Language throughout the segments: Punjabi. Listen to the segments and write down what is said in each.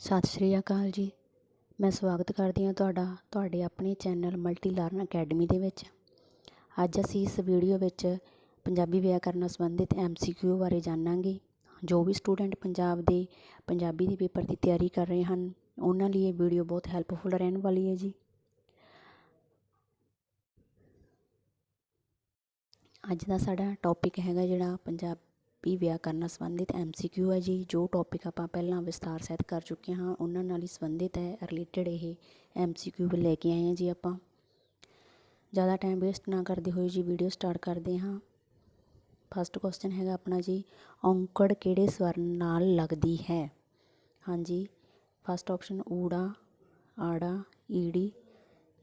ਸਤਿ ਸ਼੍ਰੀ ਅਕਾਲ ਜੀ। ਮੈਂ ਸਵਾਗਤ ਕਰਦੀ ਹਾਂ ਤੁਹਾਡਾ, ਤੁਹਾਡੇ ਆਪਣੇ ਚੈਨਲ ਮਲਟੀ ਲਰਨ ਅਕੈਡਮੀ ਦੇ ਵਿੱਚ। ਅੱਜ ਅਸੀਂ ਇਸ ਵੀਡੀਓ ਵਿੱਚ ਪੰਜਾਬੀ ਵਿਆਕਰਨ ਨਾਲ ਸੰਬੰਧਿਤ ਐਮਸੀਕਿਊ ਬਾਰੇ ਜਾਣਾਂਗੇ। ਜੋ ਵੀ ਸਟੂਡੈਂਟ ਪੰਜਾਬ ਦੇ, ਪੰਜਾਬੀ ਦੇ ਪੇਪਰ ਦੀ ਤਿਆਰੀ ਕਰ ਰਹੇ ਹਨ, ਉਹਨਾਂ ਲਈ ਇਹ ਵੀਡੀਓ ਬਹੁਤ ਹੈਲਪਫੁਲ ਰਹਿਣ ਵਾਲੀ ਹੈ ਜੀ। ਅੱਜ ਦਾ ਸਾਡਾ ਟੌਪਿਕ ਹੈਗਾ ਜਿਹੜਾ ਪੰਜਾਬ ਵਿਆਕਰਨ ਨਾਲ ਸੰਬੰਧਿਤ ਐੱਮ ਸੀ ਕਿਊ ਹੈ ਜੀ, ਜੋ ਟੋਪਿਕ ਆਪਾਂ ਪਹਿਲਾਂ ਵਿਸਤਾਰ ਸਹਿਤ ਕਰ ਚੁੱਕੇ ਹਾਂ, ਉਹਨਾਂ ਨਾਲ ਹੀ ਸੰਬੰਧਿਤ ਹੈ ਰਿਲੇਟਡ ਇਹ ਐਮਸੀਕਿਊ ਲੈ ਕੇ ਆਏ ਹਾਂ ਜੀ ਆਪਾਂ। ਜ਼ਿਆਦਾ ਟਾਈਮ ਵੇਸਟ ਨਾ ਕਰਦੇ ਹੋਏ ਜੀ ਵੀਡੀਓ ਸਟਾਰਟ ਕਰਦੇ ਹਾਂ। ਫਸਟ ਕੁਐਸਚਨ ਹੈਗਾ ਆਪਣਾ ਜੀ, ਔਂਕੜ ਕਿਹੜੇ ਸਵਰ ਨਾਲ ਲੱਗਦੀ ਹੈ? ਹਾਂਜੀ ਫਸਟ ਆਪਸ਼ਨ ਊੜਾ, ਆੜਾ, ਈੜੀ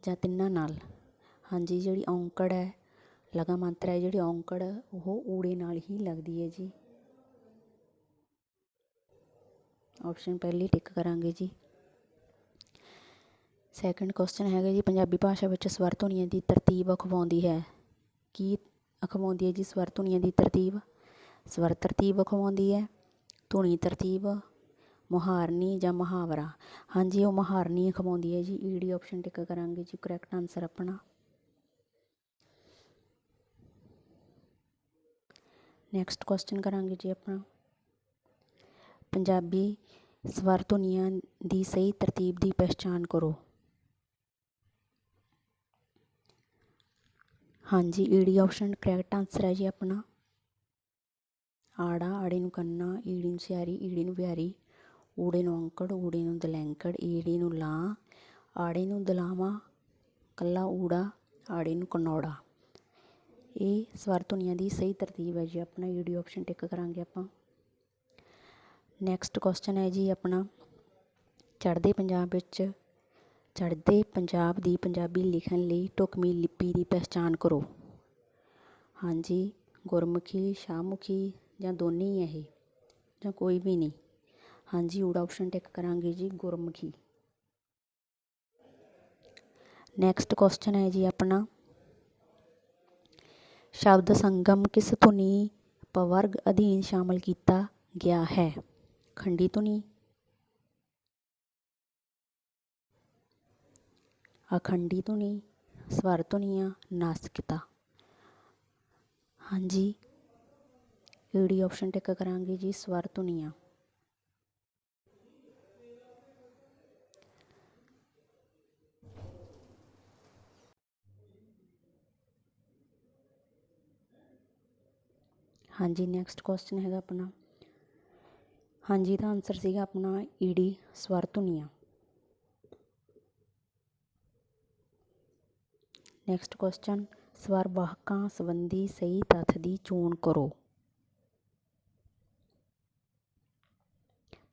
ਜਾਂ ਤਿੰਨਾਂ ਨਾਲ? ਹਾਂਜੀ, ਜਿਹੜੀ ਔਂਕੜ ਹੈ ਲਗਾ ਮੰਤਰ ਹੈ, ਜਿਹੜੀ ਔਂਕੜ, ਉਹ ਊੜੇ ਨਾਲ ਹੀ ਲੱਗਦੀ ਹੈ ਜੀ। ਆਪਸ਼ਨ ਪਹਿਲੀ ਟਿਕ ਕਰਾਂਗੇ ਜੀ। ਸੈਕੰਡ ਕੁਐਸਚਨ ਹੈਗਾ ਜੀ, ਪੰਜਾਬੀ ਭਾਸ਼ਾ ਵਿੱਚ ਸਵਰ ਧੁਨੀਆਂ ਦੀ ਤਰਤੀਬ ਅਖਵਾਉਂਦੀ ਹੈ। ਕੀ ਅਖਵਾਉਂਦੀ ਹੈ ਜੀ ਸਵਰ ਧੁਨੀਆਂ ਦੀ ਤਰਤੀਬ? ਸਵਰ ਤਰਤੀਬ ਅਖਵਾਉਂਦੀ ਹੈ, ਧੁਨੀ ਤਰਤੀਬ, ਮੁਹਾਰਨੀ ਜਾਂ ਮੁਹਾਵਰਾ। ਹਾਂਜੀ, ਉਹ ਮੁਹਾਰਨੀ ਅਖਵਾਉਂਦੀ ਹੈ ਜੀ। ਈਡੀ ਆਪਸ਼ਨ ਟਿਕ ਕਰਾਂਗੇ ਜੀ ਕਰੈਕਟ ਆਨਸਰ ਆਪਣਾ। ਨੈਕਸਟ ਕੁਐਸਚਨ ਕਰਾਂਗੇ ਜੀ ਆਪਣਾ। ਪੰਜਾਬੀ ਸਵਰ ਧੁਨੀਆਂ ਦੀ ਸਹੀ ਤਰਤੀਬ ਦੀ ਪਛਾਣ ਕਰੋ। ਹਾਂਜੀ ਈਡੀ ਆਪਸ਼ਨ ਕਰੈਕਟ ਆਨਸਰ ਹੈ ਜੀ ਆਪਣਾ। ਆੜਾ, ਆੜੇ ਨੂੰ ਕੰਨਾ, ਈੜੀ ਨੂੰ ਸਿਆਰੀ, ਈੜੀ ਨੂੰ ਬਿਹਾਰੀ ਊੜੇ ਨੂੰ ਅੰਕੜ ਊੜੇ ਨੂੰ ਦਲੈਂਕੜ, ਈੜੀ ਨੂੰ ਲਾਂ ਆੜੇ ਨੂੰ ਦਲਾਵਾ, ਕੱਲਾ ਊੜਾ, ਆੜੇ ਨੂੰ ਕਨੌੜਾ। ਇਹ ਸਵਰ ਧੁਨੀਆਂ ਦੀ ਸਹੀ ਤਰਤੀਬ ਹੈ ਜੀ। ਆਪਣਾ ਈ ਡੀ ਆਪਸ਼ਨ ਟਿਕ ਕਰਾਂਗੇ ਆਪਾਂ। ਨੈਕਸਟ ਕੁਐਸਚਨ ਹੈ ਜੀ ਆਪਣਾ, ਚੜ੍ਹਦੇ ਪੰਜਾਬ ਵਿੱਚ, ਚੜ੍ਹਦੇ ਪੰਜਾਬ ਦੀ ਪੰਜਾਬੀ ਲਿਖਣ ਲਈ ਢੁਕਵੀਂ ਲਿਪੀ ਦੀ ਪਛਾਣ ਕਰੋ। ਹਾਂਜੀ, ਗੁਰਮੁਖੀ, ਸ਼ਾਹਮੁਖੀ ਜਾਂ ਦੋਨੇ ਹੀ ਇਹ, ਜਾਂ ਕੋਈ ਵੀ ਨਹੀਂ। ਹਾਂਜੀ, ਊੜਾ ਆਪਸ਼ਨ ਟਿਕ ਕਰਾਂਗੇ ਜੀ, ਗੁਰਮੁਖੀ। ਨੈਕਸਟ ਕੁਐਸਚਨ ਹੈ ਜੀ ਆਪਣਾ ਸ਼ਬਦ ਸੰਗਮ ਕਿਸ ਧੁਨੀ ਪਵਰਗ ਅਧੀਨ ਸ਼ਾਮਲ ਕੀਤਾ ਗਿਆ ਹੈ? ਖੰਡੀ ਧੁਨੀ। ਅਖੰਡੀ ਧੁਨੀ, ਸਵਰ ਧੁਨੀਆਂ ਨਾਸਿਕਤਾ ਹਾਂਜੀ, ਕਿਹੜੀ ਆਪਸ਼ਨ ਟਿਕ ਕਰਾਂਗੇ ਜੀ? ਸਵਰ ਧੁਨੀਆਂ। ਹਾਂਜੀ ਨੈਕਸਟ ਕੁਐਸਚਨ ਹੈਗਾ ਆਪਣਾ। ਹਾਂਜੀ ਦਾ ਆਨਸਰ ਸੀਗਾ ਆਪਣਾ ਈੜੀ ਸਵਰ ਧੁਨੀਆਂ ਨੈਕਸਟ ਕੁਐਸਚਨ ਸਵਰ ਵਾਹਕਾਂ ਸੰਬੰਧੀ ਸਹੀ ਤੱਥ ਦੀ ਚੋਣ ਕਰੋ।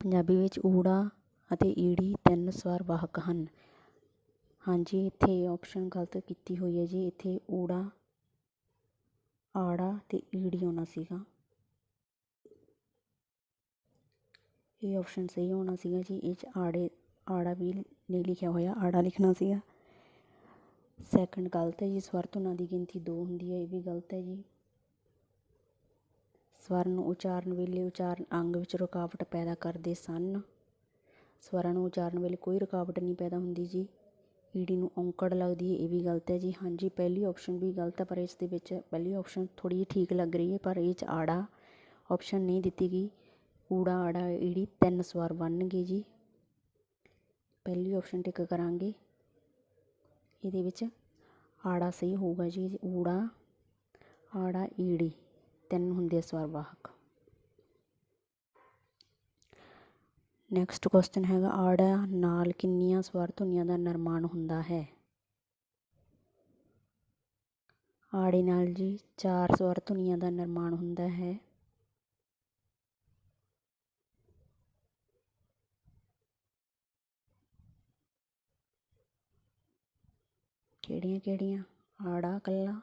ਪੰਜਾਬੀ ਵਿੱਚ ਊੜਾ ਅਤੇ ਈੜੀ ਤਿੰਨ ਸਵਰ ਵਾਹਕ ਹਨ। ਹਾਂਜੀ, ਇੱਥੇ ਆਪਸ਼ਨ ਗਲਤ ਕੀਤੀ ਹੋਈ ਹੈ ਜੀ। ਇੱਥੇ ਊੜਾ ਆੜਾ ਅਤੇ ਈੜੀ ਆਉਣਾ ਸੀਗਾ। ਇਹ ਆਪਸ਼ਨ ਸਹੀ ਹੋਣਾ ਸੀਗਾ ਜੀ, ਇਹ 'ਚ ਆੜੇ, ਆੜਾ ਵੀ ਨਹੀਂ ਲਿਖਿਆ ਹੋਇਆ, ਆੜਾ ਲਿਖਣਾ ਸੀਗਾ। ਸੈਕੰਡ ਗਲਤ ਹੈ ਜੀ, ਸਵਰ ਧੁਨਾਂ ਦੀ ਗਿਣਤੀ ਦੋ ਹੁੰਦੀ ਹੈ, ਇਹ ਵੀ ਗਲਤ ਹੈ ਜੀ। ਸਵਰ ਨੂੰ ਉਚਾਰਨ ਵੇਲੇ ਉਚਾਰਨ ਅੰਗ ਵਿੱਚ ਰੁਕਾਵਟ ਪੈਦਾ ਕਰਦੇ ਸਨ। ਸਵਰਾਂ ਨੂੰ ਉਚਾਰਨ ਵੇਲੇ ਕੋਈ ਰੁਕਾਵਟ ਨਹੀਂ ਪੈਦਾ ਹੁੰਦੀ ਜੀ। ਈਡੀ ਨੂੰ ਔਂਕੜ ਲੱਗਦੀ ਹੈ, ਇਹ ਵੀ ਗਲਤ ਹੈ ਜੀ। ਹਾਂਜੀ, ਪਹਿਲੀ ਆਪਸ਼ਨ ਵੀ ਗਲਤ ਹੈ, ਪਰ ਇਸ ਦੇ ਵਿੱਚ ਪਹਿਲੀ ਆਪਸ਼ਨ ਥੋੜੀ ਜਿਹੀ ਠੀਕ ਲੱਗ ਰਹੀ ਹੈ, ਪਰ ਇਹ 'ਚ ਆੜਾ ਆਪਸ਼ਨ ਨਹੀਂ ਦਿੱਤੀ ਗਈ। ਊੜਾ ਆੜਾ ਈੜੀ ਤਿੰਨ ਸਵਰ ਬਣਨਗੇ ਜੀ। ਪਹਿਲੀ ਆਪਸ਼ਨ ਟਿਕ ਕਰਾਂਗੇ। ਇਹਦੇ ਵਿੱਚ ਆੜਾ ਸਹੀ ਹੋਊਗਾ ਜੀ ਊੜਾ ਆੜਾ ਈੜੀ, ਤਿੰਨ ਹੁੰਦੇ ਸਵਰ ਵਾਹਕ। ਨੈਕਸਟ ਕੁਐਸਚਨ ਹੈਗਾ, ਆੜਾ ਨਾਲ ਕਿੰਨੀਆਂ ਸਵਰ ਧੁਨੀਆਂ ਦਾ ਨਿਰਮਾਣ ਹੁੰਦਾ ਹੈ? ਆੜੇ ਨਾਲ ਜੀ ਚਾਰ ਸਵਰ ਧੁਨੀਆਂ ਦਾ ਨਿਰਮਾਣ ਹੁੰਦਾ ਹੈ। ਕਿਹੜੀਆਂ ਕਿਹੜੀਆਂ? ਆੜਾ, ਕੱਲਾ,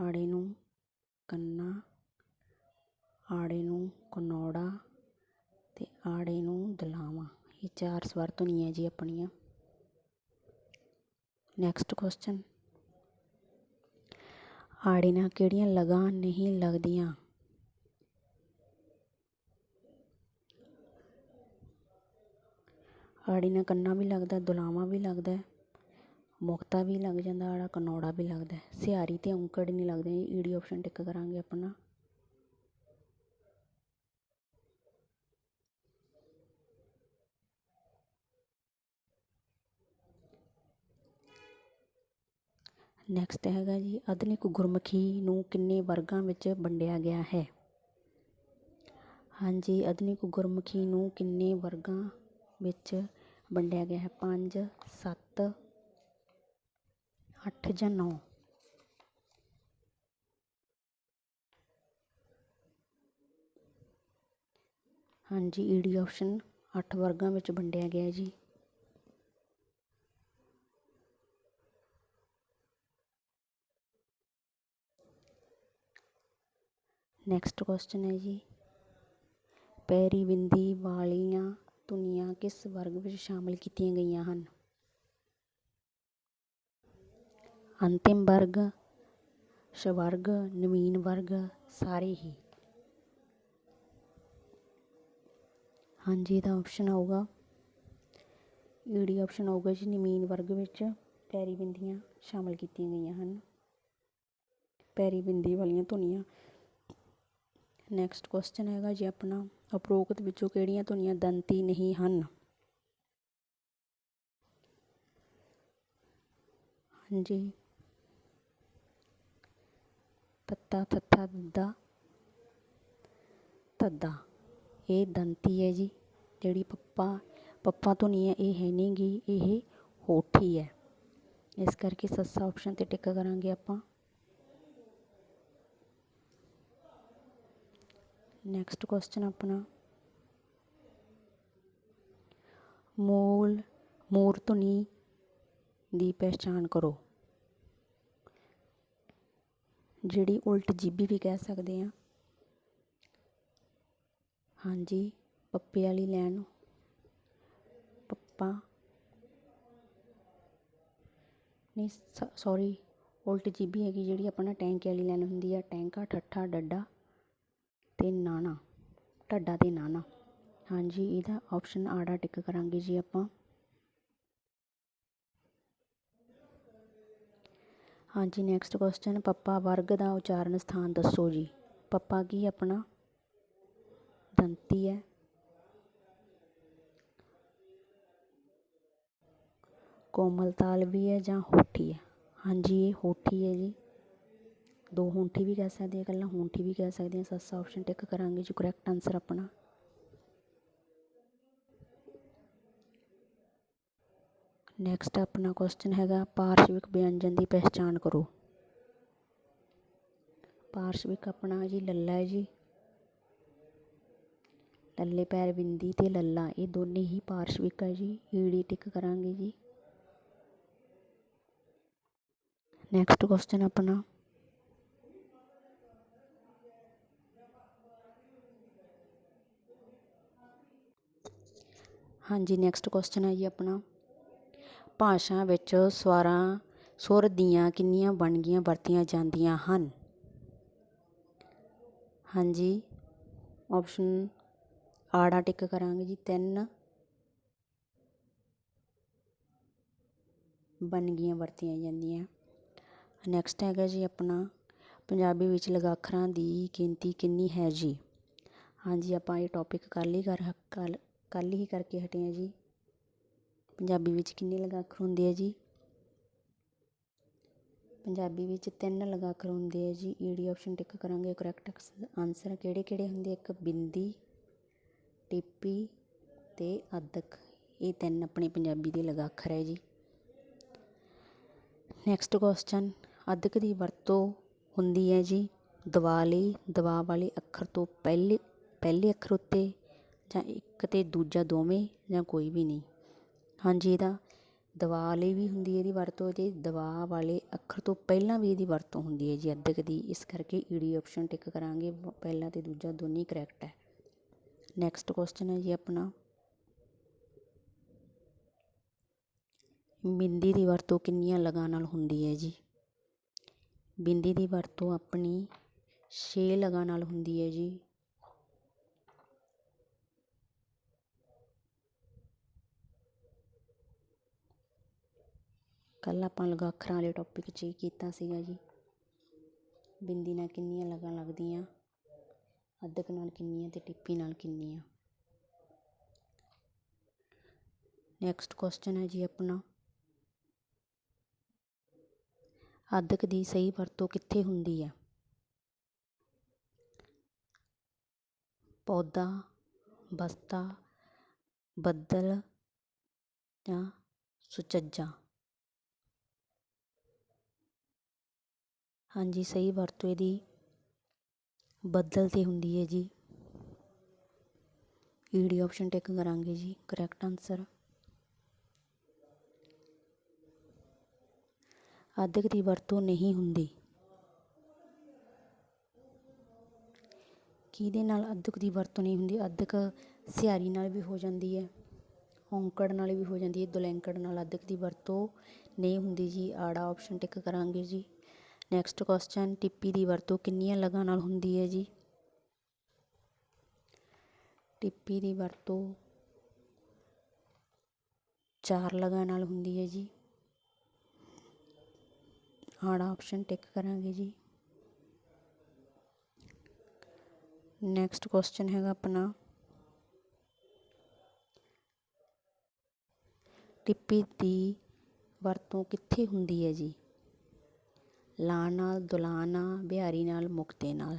ਆੜੇ ਨੂੰ ਕੰਨਾ, ਆੜੇ ਨੂੰ ਕਨੌੜਾ ਆੜੇ ਨੂੰ ਦਲਾਵਾ। ਇਹ ਚਾਰ ਸਵਰ ਧੁਨੀਆਂ ਜੀ ਆਪਣੀਆਂ। ਨੈਕਸਟ ਕੁਐਸਚਨ ਆੜੇ ਨਾਲ ਕਿਹੜੀਆਂ ਲਗਾਂ ਨਹੀਂ ਲੱਗਦੀਆਂ? ਆੜੀ ਨਾਲ ਕੰਨਾ ਵੀ ਲੱਗਦਾ, ਦੁਲਾਵਾਂ ਵੀ ਲੱਗਦਾ ਮੁਕਤਾ ਵੀ ਲੱਗ ਜਾਂਦਾ, ਆੜਾ ਕਨੌੜਾ ਵੀ ਲੱਗਦਾ। ਸਿਹਾਰੀ ਤੇ ਔਂਕੜ ਨਹੀਂ ਲੱਗਦੇ। ਈੜੀ ਆਪਸ਼ਨ ਟਿਕ ਕਰਾਂਗੇ ਆਪਣਾ। ਨੈਕਸਟ ਹੈਗਾ ਜੀ, ਆਧੁਨਿਕ ਗੁਰਮੁਖੀ ਨੂੰ ਕਿੰਨੇ ਵਰਗਾਂ ਵਿੱਚ ਵੰਡਿਆ ਗਿਆ ਹੈ? ਹਾਂਜੀ, ਆਧੁਨਿਕ ਗੁਰਮੁਖੀ ਨੂੰ ਕਿੰਨੇ ਵਰਗਾਂ ਵਿੱਚ ਵੰਡਿਆ ਗਿਆ ਹੈ? ਪੰਜ, ਸੱਤ, ਅੱਠ ਜਾਂ ਨੌ? ਹਾਂਜੀ ਈਡੀ ਆਪਸ਼ਨ ਅੱਠ ਵਰਗਾਂ ਵਿੱਚ ਵੰਡਿਆ ਗਿਆ ਜੀ। ਨੈਕਸਟ ਕੁਐਸਚਨ ਹੈ ਜੀ। ਪੈਰੀ ਬਿੰਦੀ ਵਾਲੀਆਂ ਧੁਨੀਆਂ ਕਿਸ ਵਰਗ ਵਿੱਚ ਸ਼ਾਮਲ ਕੀਤੀਆਂ ਗਈਆਂ ਹਨ? ਅੰਤਿਮ ਵਰਗ, ਸਵਰਗ, ਨਵੀਨ ਵਰਗ, ਸਾਰੇ ਹੀ। ਹਾਂਜੀ ਇਹਦਾ ਆਪਸ਼ਨ ਆਊਗਾ। ਈਡੀ ਆਪਸ਼ਨ ਆਊਗਾ ਜੀ, ਨਵੀਨ ਵਰਗ ਵਿੱਚ ਪੈਰੀ ਬਿੰਦੀਆਂ ਸ਼ਾਮਲ ਕੀਤੀਆਂ ਗਈਆਂ ਹਨ। ਪੈਰੀ ਬਿੰਦੀ ਵਾਲੀਆਂ ਧੁਨੀਆਂ ਨੈਕਸਟ ਕੁਐਸਚਨ ਹੈਗਾ ਜੀ ਆਪਣਾ ਉਪਰੋਕਤ ਵਿੱਚੋਂ ਕਿਹੜੀਆਂ ਧੁਨੀਆਂ ਦੰਤੀ ਨਹੀਂ ਹਨ? ਹਾਂਜੀ। ਤੱਤਾ ਥੱਥਾ ਦੱਦਾ। ਤੱਦਾ ਇਹ ਦੰਤੀ ਹੈ ਜੀ, ਜਿਹੜੀ ਪੱਪਾ ਪੱਪਾ ਧੁਨੀ ਹੈ ਇਹ ਹੈ ਨਹੀਂ ਗੀ, ਇਹ ਹੋਠੀ ਹੈ। ਇਸ ਕਰਕੇ ਸੱਸਾ ਆਪਸ਼ਨ ਤੇ ਟਿਕ ਕਰਾਂਗੇ ਆਪਾਂ। ਨੈਕਸਟ ਕੁਐਸਚਨ ਆਪਣਾ। ਮੂਲ ਮੂਰ ਧੁਨੀ ਦੀ ਪਹਿਚਾਣ ਕਰੋ। ਜਿਹੜੀ ਉਲਟ ਜੀਬੀ ਵੀ ਕਹਿ ਸਕਦੇ ਆ। ਹਾਂਜੀ, ਪੱਪੇ ਵਾਲੀ ਲੈਣ ਪੱਪਾ। ਨਹੀਂ ਸੌਰੀ ਉਲਟ ਜੀਬੀ ਹੈਗੀ ਜਿਹੜੀ ਆਪਣਾ ਟੈਂਕ ਵਾਲੀ ਲੈਣ ਹੁੰਦੀ ਆ। ਟੈਂਕਾ, ਠੱਠਾ, ਡੱਡਾ। ਤੇ ਨਾਣਾ, ਢੱਡਾ ਅਤੇ ਨਾਣਾ। ਹਾਂਜੀ, ਇਹਦਾ ਆਪਸ਼ਨ ਆੜਾ ਟਿਕ ਕਰਾਂਗੇ ਜੀ ਆਪਾਂ। ਹਾਂਜੀ ਨੈਕਸਟ ਕੁਐਸਚਨ ਪੱਪਾ ਵਰਗ ਦਾ ਉਚਾਰਨ ਸਥਾਨ ਦੱਸੋ ਜੀ। ਪੱਪਾ ਕੀ ਆਪਣਾ? ਦੰਤੀ ਹੈ। ਕੋਮਲ ਤਾਲ ਵੀ ਹੈ ਜਾਂ ਹੋਠੀ ਹੈ? ਹਾਂਜੀ, ਇਹ ਹੋਠੀ ਹੈ ਜੀ। ਦੋ ਹੋਂਠੀ ਵੀ ਕਹਿ ਸਕਦੇ ਹਾਂ, ਇਕੱਲਾ ਹੋਂਠੀ ਵੀ ਕਹਿ ਸਕਦੇ ਹਾਂ ਸੱਸਾ ਆਪਸ਼ਨ ਟਿਕ ਕਰਾਂਗੇ ਜੀ ਕਰੈਕਟ ਆਨਸਰ ਆਪਣਾ। ਨੈਕਸਟ ਆਪਣਾ ਕੁਐਸਚਨ ਹੈਗਾ, ਪਾਰਸ਼ਵਿਕ ਵਿਅੰਜਨ ਦੀ ਪਹਿਚਾਣ ਕਰੋ। ਪਾਰਸ਼ਵਿਕ ਆਪਣਾ ਜੀ ਲੱਲਾ ਹੈ ਜੀ। ਲੱਲੇ ਪੈਰ ਬਿੰਦੀ ਤੇ ਲੱਲਾ, ਇਹ ਦੋਨੇ ਹੀ ਪਾਰਸ਼ਵਿਕ ਹੈ ਜੀ, ਈੜੀ ਟਿਕ ਕਰਾਂਗੇ ਜੀ। ਨੈਕਸਟ ਕੁਐਸਚਨ ਆਪਣਾ ਹਾਂਜੀ ਨੈਕਸਟ ਕੁਐਸਚਨ ਹੈ ਜੀ ਆਪਣਾ। ਭਾਸ਼ਾ ਵਿੱਚ ਸਵਰਾਂ, ਸੁਰ ਦੀਆਂ ਕਿੰਨੀਆਂ ਵੰਨਗੀਆਂ ਵਰਤੀਆਂ ਜਾਂਦੀਆਂ ਹਨ? ਹਾਂਜੀ ਆਪਸ਼ਨ ਆੜਾ ਟਿਕ ਕਰਾਂਗੇ ਜੀ, ਤਿੰਨ ਵੰਨਗੀਆਂ ਵਰਤੀਆਂ ਜਾਂਦੀਆਂ। ਨੈਕਸਟ ਹੈਗਾ ਜੀ ਆਪਣਾ, ਪੰਜਾਬੀ ਵਿੱਚ ਲਗਾਖਰਾਂ ਦੀ ਗਿਣਤੀ ਕਿੰਨੀ ਹੈ ਜੀ? ਹਾਂਜੀ, ਆਪਾਂ ਇਹ ਟੌਪਿਕ ਕੱਲ੍ਹ ਹੀ ਕਰ, ਕੱਲ੍ਹ ਕੱਲ੍ਹ ਹੀ ਕਰਕੇ ਹਟੇ ਹਾਂ ਜੀ। ਪੰਜਾਬੀ ਵਿੱਚ ਕਿੰਨੇ ਲਗਾਖਰ ਹੁੰਦੇ ਆ ਜੀ? ਪੰਜਾਬੀ ਵਿੱਚ ਤਿੰਨ ਲਗਾਖਰ ਹੁੰਦੇ ਆ ਜੀ। ਈਡੀ ਆਪਸ਼ਨ ਟਿਕ ਕਰਾਂਗੇ ਕਰੈਕਟ ਆਨਸਰ ਕਿਹੜੇ ਕਿਹੜੇ ਹੁੰਦੇ ਇੱਕ ਬਿੰਦੀ, ਟਿੱਪੀ ਤੇ ਅਦਕ। ਇਹ ਤਿੰਨ ਆਪਣੇ ਪੰਜਾਬੀ ਦੇ ਲਗਾਖਰ ਹੈ ਜੀ। ਨੈਕਸਟ ਕੁਐਸਚਨ ਅਦਕ ਦੀ ਵਰਤੋਂ ਹੁੰਦੀ ਹੈ ਜੀ ਦਵਾ ਲਈ ਦਵਾ ਵਾਲੇ ਅੱਖਰ ਤੋਂ ਪਹਿਲੇ ਪਹਿਲੇ ਅੱਖਰ ਉੱਤੇ ਜਾਂ ਇੱਕ ਅਤੇ ਦੂਜਾ ਦੋਵੇਂ ਜਾਂ ਕੋਈ ਵੀ ਨਹੀਂ। ਹਾਂਜੀ ਇਹਦਾ ਦਵਾ ਲਈ ਵੀ ਹੁੰਦੀ ਇਹਦੀ ਵਰਤੋਂ ਅਤੇ ਦਵਾ ਵਾਲੇ ਅੱਖਰ ਤੋਂ ਪਹਿਲਾਂ ਵੀ ਇਹਦੀ ਵਰਤੋਂ ਹੁੰਦੀ ਹੈ ਜੀ। ਅਦਕ ਦੀ, ਇਸ ਕਰਕੇ ਈ ਡੀ ਆਪਸ਼ਨ ਟਿਕ ਕਰਾਂਗੇ, ਪਹਿਲਾ ਅਤੇ ਦੂਜਾ ਦੋਨੇ ਕਰੈਕਟ ਹੈ। ਨੈਕਸਟ ਕੁਐਸਚਨ ਹੈ ਜੀ ਆਪਣਾ। ਬਿੰਦੀ ਦੀ ਵਰਤੋਂ ਕਿੰਨੀਆਂ ਲਗਾਂ ਨਾਲ ਹੁੰਦੀ ਹੈ ਜੀ? ਬਿੰਦੀ ਦੀ ਵਰਤੋਂ ਆਪਣੀ ਛੇ ਲਗਾਂ ਨਾਲ ਹੁੰਦੀ ਹੈ ਜੀ। ਕੱਲ੍ਹ ਆਪਾਂ ਲਗਾ ਵਾਲੇ ਟੋਪਿਕ 'ਚ ਕੀਤਾ ਸੀਗਾ ਜੀ। ਬਿੰਦੀ ਨਾਲ ਕਿੰਨੀਆਂ ਲਗਾਂ ਲੱਗਦੀਆਂ ਅੱਧਕ ਨਾਲ ਕਿੰਨੀਆਂ ਅਤੇ ਟਿੱਪੀ ਨਾਲ ਕਿੰਨੀਆਂ। ਨੈਕਸਟ ਕੁਐਸਚਨ ਹੈ ਜੀ ਆਪਣਾ। ਅੱਧਕ ਦੀ ਸਹੀ ਵਰਤੋਂ ਕਿੱਥੇ ਹੁੰਦੀ ਹੈ? ਪੌਦਾ, ਬਸਤਾ, ਬੱਦਲ ਜਾਂ ਸੁਚੱਜਾ? ਹਾਂਜੀ, ਸਹੀ ਵਰਤੋਂ ਇਹਦੀ। ਬੱਦਲ 'ਤੇ ਹੁੰਦੀ ਹੈ ਜੀ। ਈ ਡੀ ਆਪਸ਼ਨ ਟਿਕ ਕਰਾਂਗੇ ਜੀ ਕਰੈਕਟ ਆਨਸਰ ਅੱਧਕ ਦੀ ਵਰਤੋਂ ਨਹੀਂ ਹੁੰਦੀ। ਕਿਹਦੇ ਨਾਲ ਅੱਧਕ ਦੀ ਵਰਤੋਂ ਨਹੀਂ ਹੁੰਦੀ? ਅੱਧਕ ਸਿਆਰੀ ਨਾਲ ਵੀ ਹੋ ਜਾਂਦੀ ਹੈ ਔਂਕੜ ਨਾਲ ਵੀ ਹੋ ਜਾਂਦੀ ਹੈ ਦੁਲੈਂਕੜ ਨਾਲ ਅੱਧਕ ਦੀ ਵਰਤੋਂ ਨਹੀਂ ਹੁੰਦੀ ਜੀ। ਆੜਾ ਆਪਸ਼ਨ ਟਿਕ ਕਰਾਂਗੇ ਜੀ। ਨੈਕਸਟ ਕੁਐਸਚਨ ਟਿੱਪੀ ਦੀ ਵਰਤੋਂ ਕਿੰਨੀਆਂ ਲਗਾਂ ਨਾਲ ਹੁੰਦੀ ਹੈ ਜੀ? ਟਿੱਪੀ ਦੀ ਵਰਤੋਂ ਚਾਰ ਲਗਾਂ ਨਾਲ ਹੁੰਦੀ ਹੈ ਜੀ। ਆੜਾ ਆਪਸ਼ਨ ਟਿਕ ਕਰਾਂਗੇ ਜੀ। ਨੈਕਸਟ ਕੁਐਸਚਨ ਹੈਗਾ ਆਪਣਾ। ਟਿੱਪੀ ਦੀ ਵਰਤੋਂ ਕਿੱਥੇ ਹੁੰਦੀ ਹੈ ਜੀ? ਲਾ ਨਾਲ, ਦੁਲਾਂ ਨਾਲ, ਬਿਹਾਰੀ ਨਾਲ, ਮੁਕਤੇ ਨਾਲ।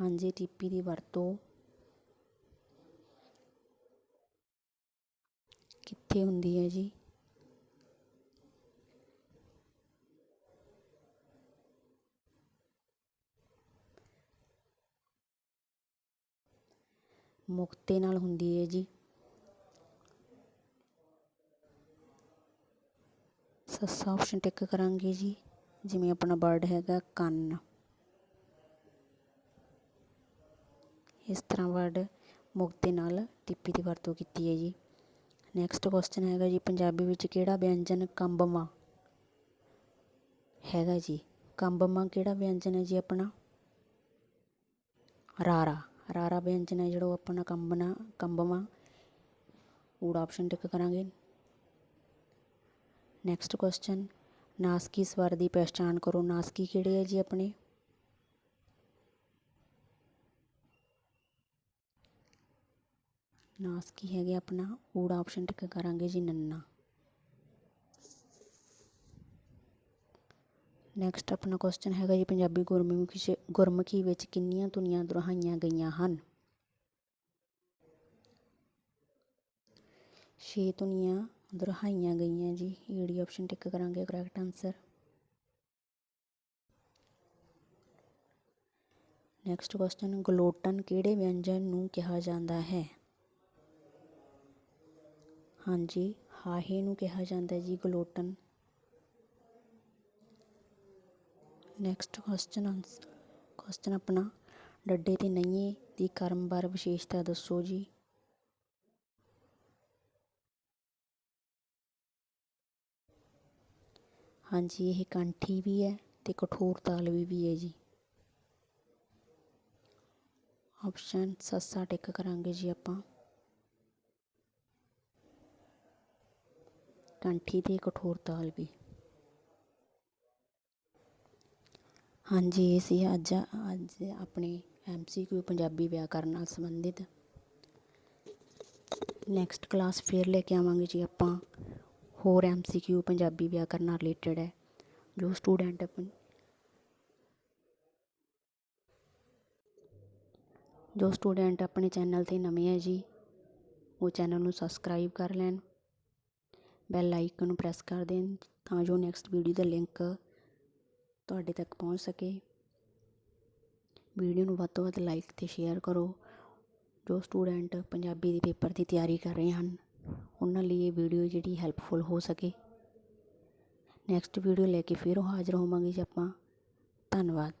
ਹਾਂਜੀ, ਟਿੱਪੀ ਦੀ ਵਰਤੋਂ। ਕਿੱਥੇ ਹੁੰਦੀ ਹੈ ਜੀ? ਮੁਕਤੇ ਨਾਲ ਹੁੰਦੀ ਹੈ ਜੀ। ਸੱਸਾ ਆਪਸ਼ਨ ਟਿਕ ਕਰਾਂਗੇ ਜੀ। ਜਿਵੇਂ ਆਪਣਾ ਵਰਡ ਹੈਗਾ ਕੰਨ। ਇਸ ਤਰ੍ਹਾਂ ਵਰਡ ਮੁਕਤੇ ਨਾਲ ਟਿੱਪੀ ਦੀ ਵਰਤੋਂ ਕੀਤੀ ਹੈ ਜੀ। ਨੈਕਸਟ ਕੁਐਸਚਨ ਹੈਗਾ ਜੀ, ਪੰਜਾਬੀ ਵਿੱਚ ਕਿਹੜਾ ਵਿਅੰਜਨ ਕੰਬਮਾ? ਹੈਗਾ ਜੀ, ਕੰਬਮਾ ਕਿਹੜਾ ਵਿਅੰਜਨ ਹੈ ਜੀ ਆਪਣਾ? ਰਾਰਾ। ਰਾਰਾ ਵਿਅੰਜਨ ਹੈ ਜਿਹੜਾ ਉਹ ਆਪਣਾ ਕੰਬਨਾ, ਕੰਬਮਾ। ਊੜਾ ਆਪਸ਼ਨ ਟਿਕ ਕਰਾਂਗੇ। ਨੈਕਸਟ ਕੁਐਸਚਨ ਨਾਸਕੀ ਸਵਰ ਦੀ ਪਹਿਚਾਣ ਕਰੋ। ਨਾਸਕੀ ਕਿਹੜੇ ਹੈ ਜੀ ਆਪਣੇ? ਨਾਸਕੀ ਹੈਗੇ ਆਪਣਾ। ਊੜਾ ਆਪਸ਼ਨ ਟਿਕ ਕਰਾਂਗੇ ਜੀ ਨੰਨਾ। ਨੈਕਸਟ ਆਪਣਾ ਕੁਐਸਚਨ ਹੈਗਾ ਜੀ ਪੰਜਾਬੀ ਗੁਰਮੁਖੀ ਗੁਰਮੁਖੀ ਵਿੱਚ ਕਿੰਨੀਆਂ ਧੁਨੀਆਂ ਦੁਹਰਾਈਆਂ ਗਈਆਂ ਹਨ? ਛੇ ਧੁਨੀਆਂ ਦੁਹਰਾਈਆਂ ਗਈਆਂ ਜੀ, ਈ ਡੀ ਆਪਸ਼ਨ ਟਿਕ ਕਰਾਂਗੇ ਕਰੈਕਟ ਆਨਸਰ ਨੈਕਸਟ ਕੁਐਸਚਨ ਗਲੋਟਨ ਕਿਹੜੇ ਵਿਅੰਜਨ ਨੂੰ ਕਿਹਾ ਜਾਂਦਾ ਹੈ? ਹਾਂਜੀ, ਹਾਹੇ ਨੂੰ ਕਿਹਾ ਜਾਂਦਾ ਜੀ ਗਲੋਟਨ ਨੈਕਸਟ ਕੁਐਸਚਨ ਆਨਸਰ ਕੁਐਸਚਨ ਆਪਣਾ, ਡੱਡੇ ਤੇ ਨਈਏ ਦੀ ਕਰਮਵਾਰ ਵਿਸ਼ੇਸ਼ਤਾ ਦੱਸੋ ਜੀ। ਹਾਂਜੀ, ਇਹ ਕੰਠੀ ਵੀ ਹੈ ਤੇ ਕਠੋਰ ਤਾਲਵੀ ਵੀ ਹੈ ਜੀ। ਆਪਸ਼ਨ ਸੱਸਾ ਟਿਕ ਕਰਾਂਗੇ ਜੀ ਆਪਾਂ। ਕੰਠੀ ਤੇ ਕਠੋਰ ਤਾਲਵੀ ਹਾਂਜੀ, ਇਹ ਸੀ ਅੱਜ ਅੱਜ ਆਪਣੇ ਐਮਸੀਕਿਊ ਪੰਜਾਬੀ ਵਿਆਕਰਨ ਨਾਲ ਸੰਬੰਧਿਤ। ਨੈਕਸਟ ਕਲਾਸ ਫੇਰ ਲੈ ਕੇ ਆਵਾਂਗੇ ਜੀ ਆਪਾਂ। ਹੋਰ ਐਮਸੀਕਿਊ ਪੰਜਾਬੀ ਵਿਆਕਰਨ ਨਾਲ ਰਿਲੇਟਡ ਹੈ, ਜੋ ਸਟੂਡੈਂਟ ਜੋ ਸਟੂਡੈਂਟ ਆਪਣੇ ਚੈਨਲ ਤੇ ਨਵੇਂ ਹੈ ਜੀ, ਉਹ ਚੈਨਲ ਨੂੰ ਸਬਸਕ੍ਰਾਈਬ ਕਰ ਲੈਣ ਬੈਲ ਆਈਕਨ ਨੂੰ ਪ੍ਰੈਸ ਕਰ ਦੇਣ, ਤਾਂ ਜੋ ਨੈਕਸਟ ਵੀਡੀਓ ਦਾ ਲਿੰਕ ਤੁਹਾਡੇ ਤੱਕ ਪਹੁੰਚ ਸਕੇ। ਵੀਡੀਓ ਨੂੰ ਵੱਧ ਤੋਂ ਵੱਧ ਲਾਈਕ ਤੇ ਸ਼ੇਅਰ ਕਰੋ, ਜੋ ਸਟੂਡੈਂਟ ਪੰਜਾਬੀ ਦੇ ਪੇਪਰ ਦੀ ਤਿਆਰੀ ਕਰ ਰਹੇ ਹਨ। ਉਹਨਾਂ ਲਈ ਇਹ ਵੀਡੀਓ ਜਿਹੜੀ ਹੈਲਪਫੁਲ ਹੋ ਸਕੇ। ਨੈਕਸਟ ਵੀਡੀਓ ਲੈ ਕੇ ਫਿਰ ਹਾਜ਼ਰ ਹੋਵਾਂਗੇ ਜੀ ਆਪਾਂ। ਧੰਨਵਾਦ।